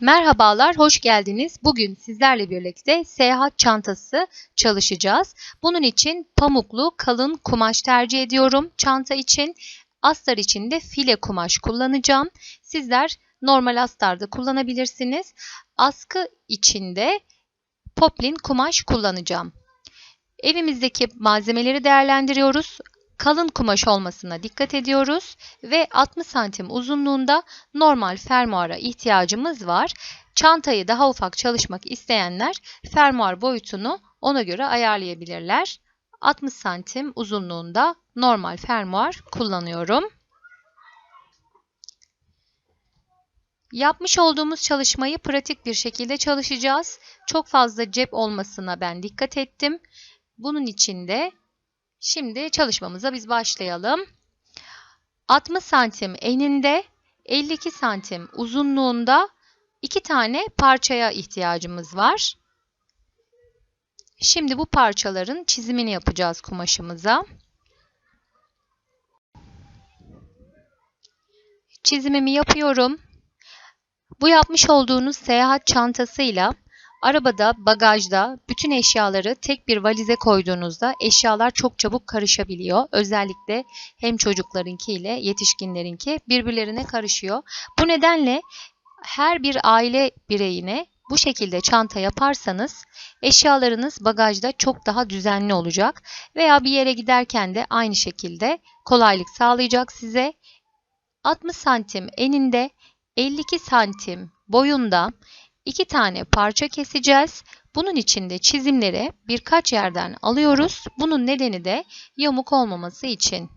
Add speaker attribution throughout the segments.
Speaker 1: Merhabalar, hoş geldiniz. Bugün sizlerle birlikte seyahat çantası çalışacağız. Bunun için pamuklu kalın kumaş tercih ediyorum. Çanta için, astar için de file kumaş kullanacağım. Sizler normal astarda kullanabilirsiniz. Askı içinde poplin kumaş kullanacağım. Evimizdeki malzemeleri değerlendiriyoruz kalın kumaş olmasına dikkat ediyoruz ve 60 santim uzunluğunda normal fermuara ihtiyacımız var. Çantayı daha ufak çalışmak isteyenler fermuar boyutunu ona göre ayarlayabilirler. 60 santim uzunluğunda normal fermuar kullanıyorum. Yapmış olduğumuz çalışmayı pratik bir şekilde çalışacağız. Çok fazla cep olmasına ben dikkat ettim. Bunun için de Şimdi çalışmamıza biz başlayalım. 60 santim eninde 52 santim uzunluğunda iki tane parçaya ihtiyacımız var. Şimdi bu parçaların çizimini yapacağız kumaşımıza. Çizimimi yapıyorum. Bu yapmış olduğunuz seyahat çantasıyla Arabada, bagajda bütün eşyaları tek bir valize koyduğunuzda eşyalar çok çabuk karışabiliyor. Özellikle hem çocuklarınki ile yetişkinlerinki birbirlerine karışıyor. Bu nedenle her bir aile bireyine bu şekilde çanta yaparsanız eşyalarınız bagajda çok daha düzenli olacak veya bir yere giderken de aynı şekilde kolaylık sağlayacak size. 60 santim eninde 52 santim boyunda iki tane parça keseceğiz. Bunun için de çizimleri birkaç yerden alıyoruz. Bunun nedeni de yamuk olmaması için.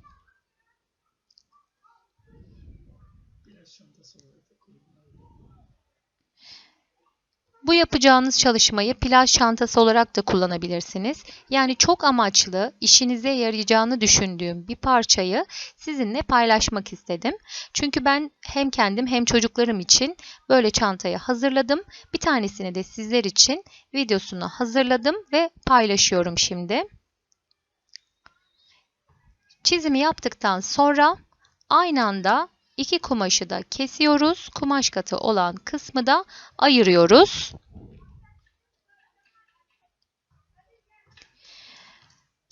Speaker 1: Bu yapacağınız çalışmayı plaj çantası olarak da kullanabilirsiniz. Yani çok amaçlı, işinize yarayacağını düşündüğüm bir parçayı sizinle paylaşmak istedim. Çünkü ben hem kendim hem çocuklarım için böyle çantayı hazırladım. Bir tanesini de sizler için videosunu hazırladım ve paylaşıyorum şimdi. Çizimi yaptıktan sonra aynı anda İki kumaşı da kesiyoruz. Kumaş katı olan kısmı da ayırıyoruz.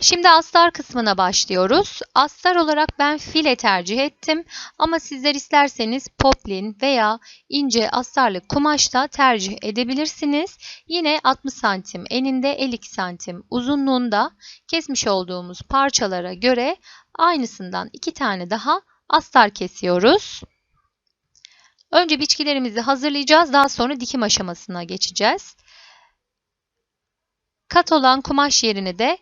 Speaker 1: Şimdi astar kısmına başlıyoruz. Astar olarak ben file tercih ettim ama sizler isterseniz poplin veya ince astarlı kumaş da tercih edebilirsiniz. Yine 60 santim eninde 52 santim uzunluğunda kesmiş olduğumuz parçalara göre aynısından iki tane daha astar kesiyoruz. Önce biçkilerimizi hazırlayacağız. Daha sonra dikim aşamasına geçeceğiz. Kat olan kumaş yerini de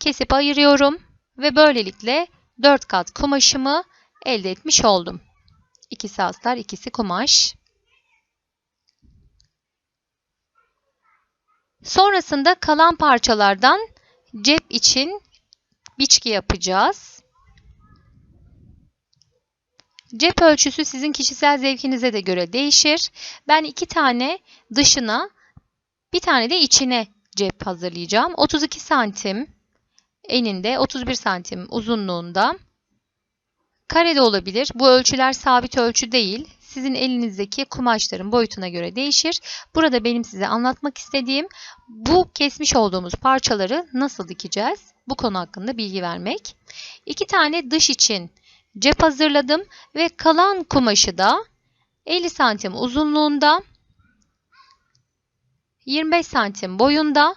Speaker 1: kesip ayırıyorum. Ve böylelikle 4 kat kumaşımı elde etmiş oldum. İkisi astar, ikisi kumaş. Sonrasında kalan parçalardan cep için biçki yapacağız. Cep ölçüsü sizin kişisel zevkinize de göre değişir. Ben iki tane dışına bir tane de içine cep hazırlayacağım. 32 santim eninde 31 santim uzunluğunda kare de olabilir. Bu ölçüler sabit ölçü değil. Sizin elinizdeki kumaşların boyutuna göre değişir. Burada benim size anlatmak istediğim bu kesmiş olduğumuz parçaları nasıl dikeceğiz? Bu konu hakkında bilgi vermek. İki tane dış için cep hazırladım ve kalan kumaşı da 50 santim uzunluğunda 25 santim boyunda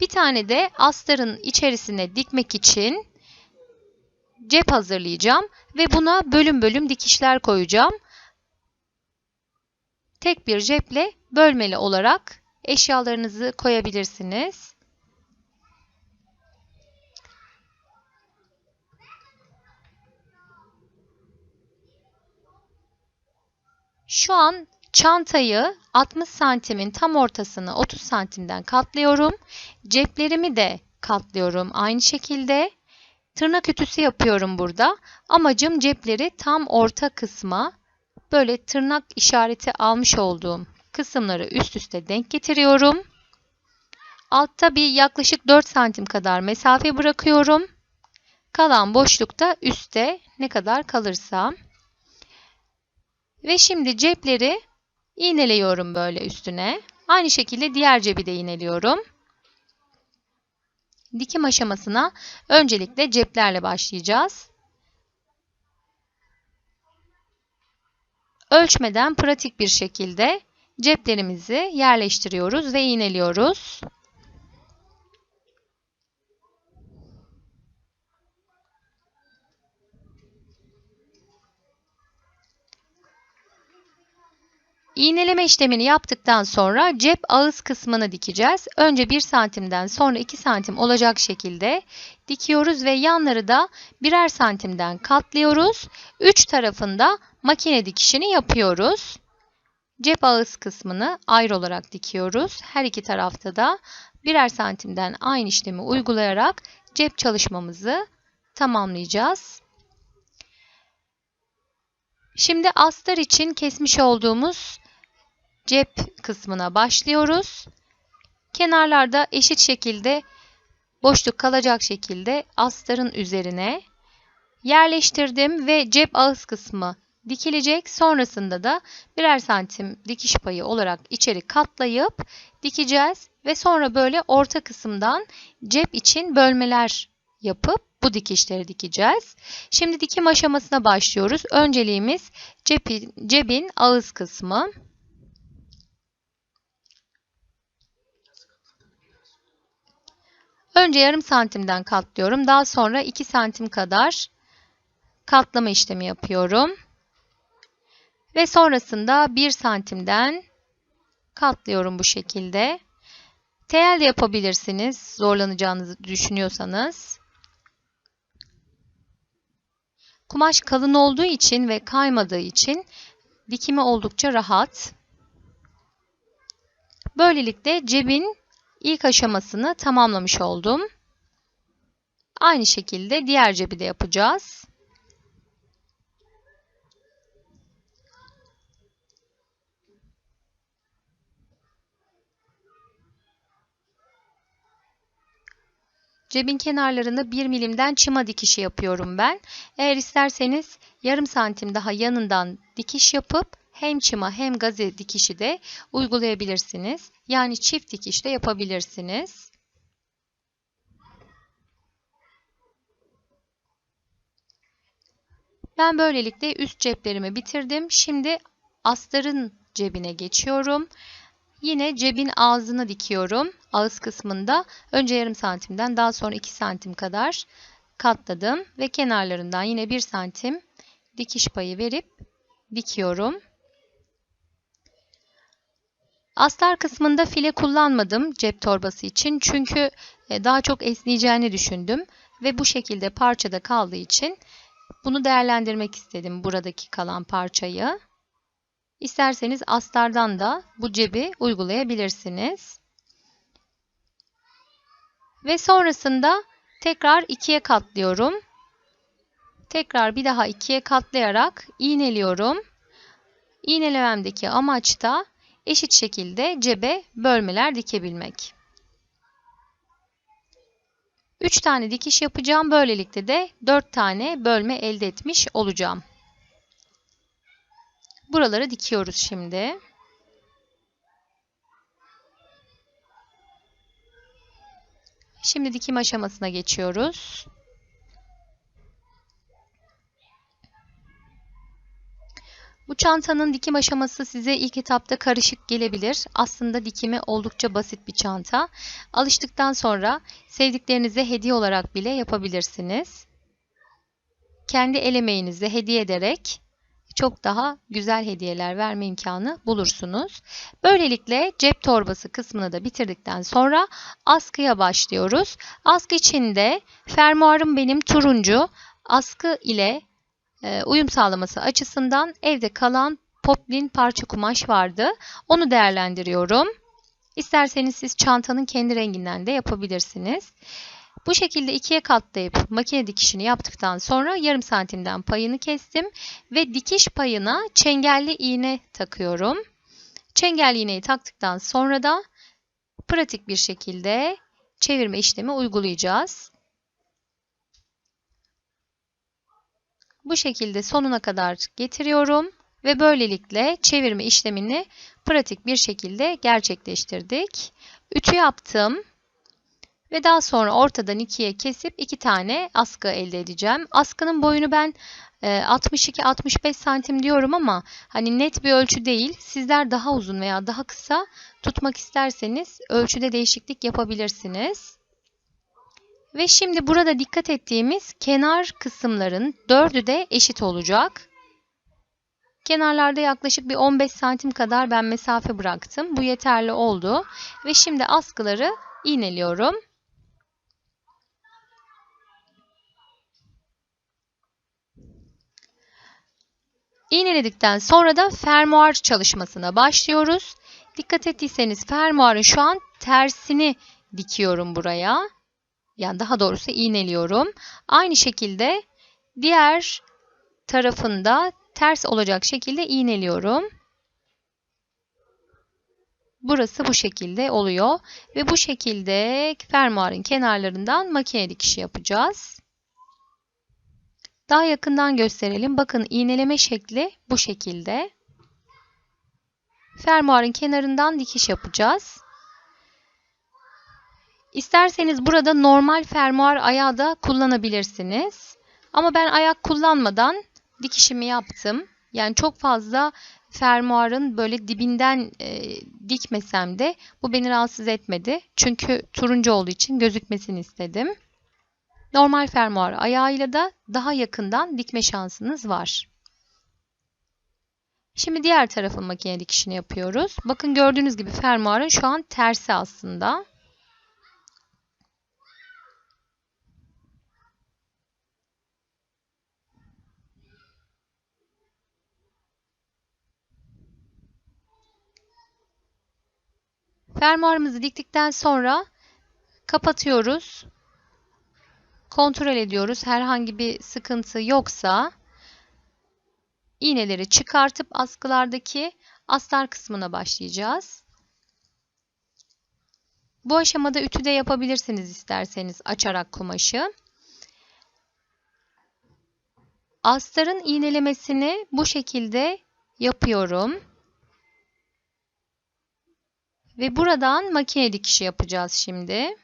Speaker 1: bir tane de astarın içerisine dikmek için cep hazırlayacağım ve buna bölüm bölüm dikişler koyacağım. Tek bir ceple bölmeli olarak eşyalarınızı koyabilirsiniz. Şu an çantayı 60 santimin tam ortasını 30 santimden katlıyorum. Ceplerimi de katlıyorum aynı şekilde. Tırnak ütüsü yapıyorum burada. Amacım cepleri tam orta kısma böyle tırnak işareti almış olduğum kısımları üst üste denk getiriyorum. Altta bir yaklaşık 4 santim kadar mesafe bırakıyorum. Kalan boşlukta üstte ne kadar kalırsa ve şimdi cepleri İğneliyorum böyle üstüne. Aynı şekilde diğer cebi de iğneliyorum. Dikim aşamasına öncelikle ceplerle başlayacağız. Ölçmeden pratik bir şekilde ceplerimizi yerleştiriyoruz ve iğneliyoruz. İğneleme işlemini yaptıktan sonra cep ağız kısmını dikeceğiz. Önce 1 santimden sonra 2 santim olacak şekilde dikiyoruz ve yanları da birer santimden katlıyoruz. Üç tarafında makine dikişini yapıyoruz. Cep ağız kısmını ayrı olarak dikiyoruz. Her iki tarafta da birer santimden aynı işlemi uygulayarak cep çalışmamızı tamamlayacağız. Şimdi astar için kesmiş olduğumuz cep kısmına başlıyoruz. Kenarlarda eşit şekilde boşluk kalacak şekilde astarın üzerine yerleştirdim ve cep ağız kısmı dikilecek. Sonrasında da birer santim dikiş payı olarak içeri katlayıp dikeceğiz ve sonra böyle orta kısımdan cep için bölmeler yapıp bu dikişleri dikeceğiz. Şimdi dikim aşamasına başlıyoruz. Önceliğimiz cebin, cebin ağız kısmı. Önce yarım santimden katlıyorum. Daha sonra 2 santim kadar katlama işlemi yapıyorum. Ve sonrasında 1 santimden katlıyorum bu şekilde. Tel de yapabilirsiniz zorlanacağınızı düşünüyorsanız. Kumaş kalın olduğu için ve kaymadığı için dikimi oldukça rahat. Böylelikle cebin ilk aşamasını tamamlamış oldum. Aynı şekilde diğer cebi de yapacağız. Cebin kenarlarında 1 milimden çıma dikişi yapıyorum ben. Eğer isterseniz yarım santim daha yanından dikiş yapıp hem çıma hem gaze dikişi de uygulayabilirsiniz. Yani çift dikiş de yapabilirsiniz. Ben böylelikle üst ceplerimi bitirdim. Şimdi astarın cebine geçiyorum. Yine cebin ağzını dikiyorum. Ağız kısmında önce yarım santimden daha sonra 2 santim kadar katladım ve kenarlarından yine 1 santim dikiş payı verip dikiyorum. Astar kısmında file kullanmadım cep torbası için çünkü e, daha çok esneyeceğini düşündüm ve bu şekilde parçada kaldığı için bunu değerlendirmek istedim buradaki kalan parçayı. İsterseniz astardan da bu cebi uygulayabilirsiniz. Ve sonrasında tekrar ikiye katlıyorum. Tekrar bir daha ikiye katlayarak iğneliyorum. İğnelememdeki amaç da eşit şekilde cebe bölmeler dikebilmek. 3 tane dikiş yapacağım. Böylelikle de 4 tane bölme elde etmiş olacağım. Buraları dikiyoruz şimdi. Şimdi dikim aşamasına geçiyoruz. Bu çantanın dikim aşaması size ilk etapta karışık gelebilir. Aslında dikimi oldukça basit bir çanta. Alıştıktan sonra sevdiklerinize hediye olarak bile yapabilirsiniz. Kendi el emeğinizle hediye ederek çok daha güzel hediyeler verme imkanı bulursunuz. Böylelikle cep torbası kısmını da bitirdikten sonra askıya başlıyoruz. Askı içinde fermuarım benim turuncu. Askı ile uyum sağlaması açısından evde kalan poplin parça kumaş vardı. Onu değerlendiriyorum. İsterseniz siz çantanın kendi renginden de yapabilirsiniz. Bu şekilde ikiye katlayıp makine dikişini yaptıktan sonra yarım santimden payını kestim ve dikiş payına çengelli iğne takıyorum. Çengelli iğneyi taktıktan sonra da pratik bir şekilde çevirme işlemi uygulayacağız. Bu şekilde sonuna kadar getiriyorum Ve böylelikle çevirme işlemini pratik bir şekilde gerçekleştirdik. Ütü yaptım. Ve daha sonra ortadan ikiye kesip iki tane askı elde edeceğim. Askının boyunu ben 62-65 e, santim diyorum ama hani net bir ölçü değil. Sizler daha uzun veya daha kısa tutmak isterseniz ölçüde değişiklik yapabilirsiniz. Ve şimdi burada dikkat ettiğimiz kenar kısımların dördü de eşit olacak. Kenarlarda yaklaşık bir 15 santim kadar ben mesafe bıraktım. Bu yeterli oldu. Ve şimdi askıları iğneliyorum. İğneledikten sonra da fermuar çalışmasına başlıyoruz. Dikkat ettiyseniz fermuarın şu an tersini dikiyorum buraya. Yani daha doğrusu iğneliyorum. Aynı şekilde diğer tarafında ters olacak şekilde iğneliyorum. Burası bu şekilde oluyor ve bu şekilde fermuarın kenarlarından makine dikişi yapacağız. Daha yakından gösterelim. Bakın iğneleme şekli bu şekilde. Fermuarın kenarından dikiş yapacağız. İsterseniz burada normal fermuar ayağı da kullanabilirsiniz. Ama ben ayak kullanmadan dikişimi yaptım. Yani çok fazla fermuarın böyle dibinden e, dikmesem de bu beni rahatsız etmedi. Çünkü turuncu olduğu için gözükmesini istedim. Normal fermuar ayağıyla da daha yakından dikme şansınız var. Şimdi diğer tarafın makine dikişini yapıyoruz. Bakın gördüğünüz gibi fermuarın şu an tersi aslında. Fermuarımızı diktikten sonra kapatıyoruz. Kontrol ediyoruz. Herhangi bir sıkıntı yoksa iğneleri çıkartıp askılardaki astar kısmına başlayacağız. Bu aşamada ütü de yapabilirsiniz isterseniz açarak kumaşı. Astarın iğnelemesini bu şekilde yapıyorum. Ve buradan makine dikişi yapacağız şimdi.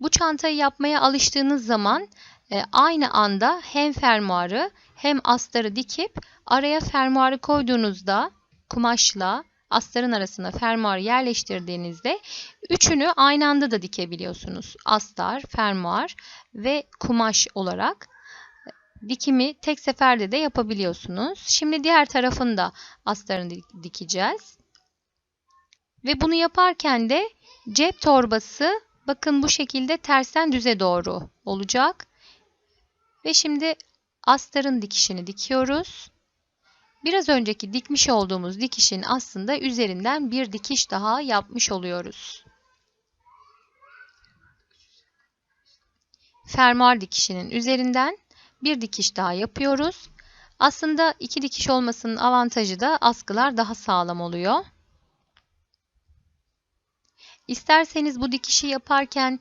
Speaker 1: Bu çantayı yapmaya alıştığınız zaman e, aynı anda hem fermuarı hem astarı dikip araya fermuarı koyduğunuzda kumaşla astarın arasına fermuarı yerleştirdiğinizde üçünü aynı anda da dikebiliyorsunuz. Astar, fermuar ve kumaş olarak dikimi tek seferde de yapabiliyorsunuz. Şimdi diğer tarafında astarını dikeceğiz. Ve bunu yaparken de cep torbası bakın bu şekilde tersten düze doğru olacak. Ve şimdi astarın dikişini dikiyoruz. Biraz önceki dikmiş olduğumuz dikişin aslında üzerinden bir dikiş daha yapmış oluyoruz. Fermuar dikişinin üzerinden bir dikiş daha yapıyoruz. Aslında iki dikiş olmasının avantajı da askılar daha sağlam oluyor. İsterseniz bu dikişi yaparken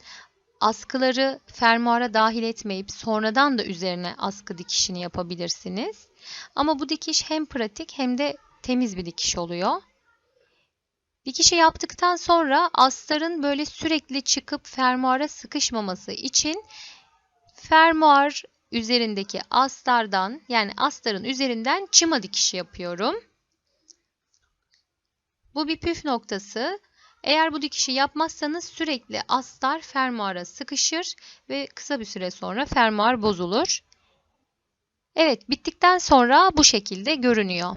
Speaker 1: askıları fermuara dahil etmeyip sonradan da üzerine askı dikişini yapabilirsiniz. Ama bu dikiş hem pratik hem de temiz bir dikiş oluyor. Dikişi yaptıktan sonra astarın böyle sürekli çıkıp fermuara sıkışmaması için fermuar üzerindeki astardan yani astarın üzerinden çıma dikişi yapıyorum. Bu bir püf noktası. Eğer bu dikişi yapmazsanız sürekli astar fermuara sıkışır ve kısa bir süre sonra fermuar bozulur. Evet bittikten sonra bu şekilde görünüyor.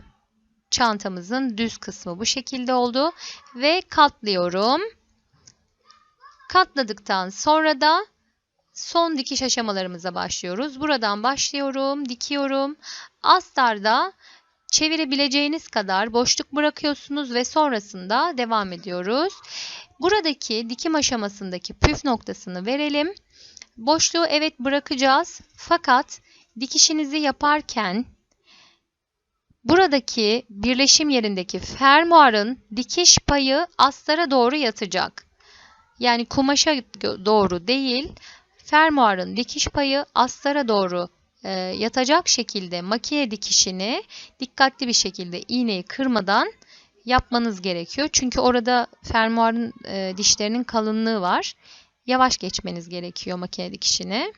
Speaker 1: Çantamızın düz kısmı bu şekilde oldu ve katlıyorum. Katladıktan sonra da son dikiş aşamalarımıza başlıyoruz. Buradan başlıyorum, dikiyorum. Astarda çevirebileceğiniz kadar boşluk bırakıyorsunuz ve sonrasında devam ediyoruz. Buradaki dikim aşamasındaki püf noktasını verelim. Boşluğu evet bırakacağız fakat dikişinizi yaparken buradaki birleşim yerindeki fermuarın dikiş payı astara doğru yatacak. Yani kumaşa doğru değil fermuarın dikiş payı astara doğru e, yatacak şekilde makine dikişini dikkatli bir şekilde iğneyi kırmadan yapmanız gerekiyor. Çünkü orada fermuarın e, dişlerinin kalınlığı var. Yavaş geçmeniz gerekiyor makine dikişini.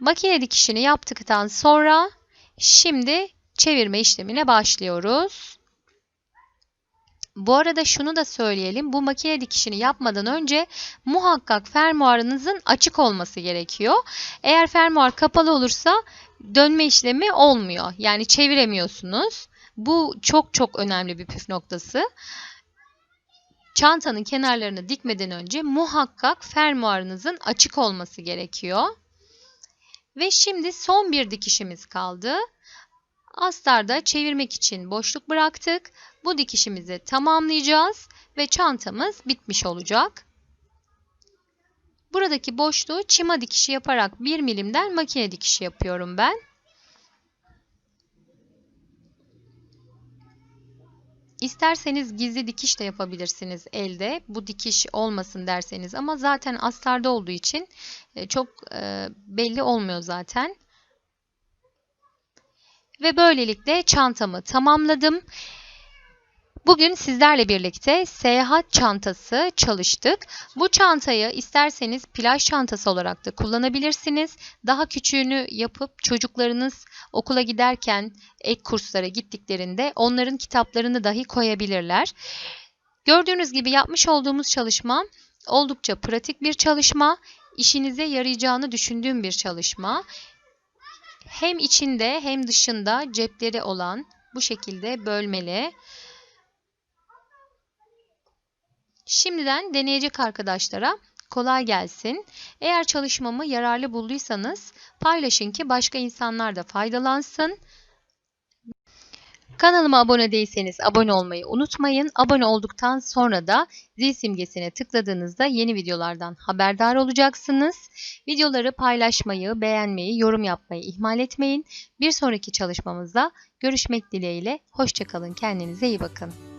Speaker 1: Makine dikişini yaptıktan sonra şimdi çevirme işlemine başlıyoruz. Bu arada şunu da söyleyelim. Bu makine dikişini yapmadan önce muhakkak fermuarınızın açık olması gerekiyor. Eğer fermuar kapalı olursa dönme işlemi olmuyor. Yani çeviremiyorsunuz. Bu çok çok önemli bir püf noktası. Çantanın kenarlarını dikmeden önce muhakkak fermuarınızın açık olması gerekiyor. Ve şimdi son bir dikişimiz kaldı. Astarda çevirmek için boşluk bıraktık. Bu dikişimizi tamamlayacağız ve çantamız bitmiş olacak. Buradaki boşluğu çima dikişi yaparak 1 milimden makine dikişi yapıyorum ben. İsterseniz gizli dikiş de yapabilirsiniz elde. Bu dikiş olmasın derseniz ama zaten astarda olduğu için e, çok e, belli olmuyor zaten. Ve böylelikle çantamı tamamladım. Bugün sizlerle birlikte seyahat çantası çalıştık. Bu çantayı isterseniz plaj çantası olarak da kullanabilirsiniz. Daha küçüğünü yapıp çocuklarınız okula giderken ek kurslara gittiklerinde onların kitaplarını dahi koyabilirler. Gördüğünüz gibi yapmış olduğumuz çalışma oldukça pratik bir çalışma. İşinize yarayacağını düşündüğüm bir çalışma. Hem içinde hem dışında cepleri olan bu şekilde bölmeli. Şimdiden deneyecek arkadaşlara kolay gelsin. Eğer çalışmamı yararlı bulduysanız paylaşın ki başka insanlar da faydalansın. Kanalıma abone değilseniz abone olmayı unutmayın. Abone olduktan sonra da zil simgesine tıkladığınızda yeni videolardan haberdar olacaksınız. Videoları paylaşmayı, beğenmeyi, yorum yapmayı ihmal etmeyin. Bir sonraki çalışmamızda görüşmek dileğiyle. Hoşçakalın, kendinize iyi bakın.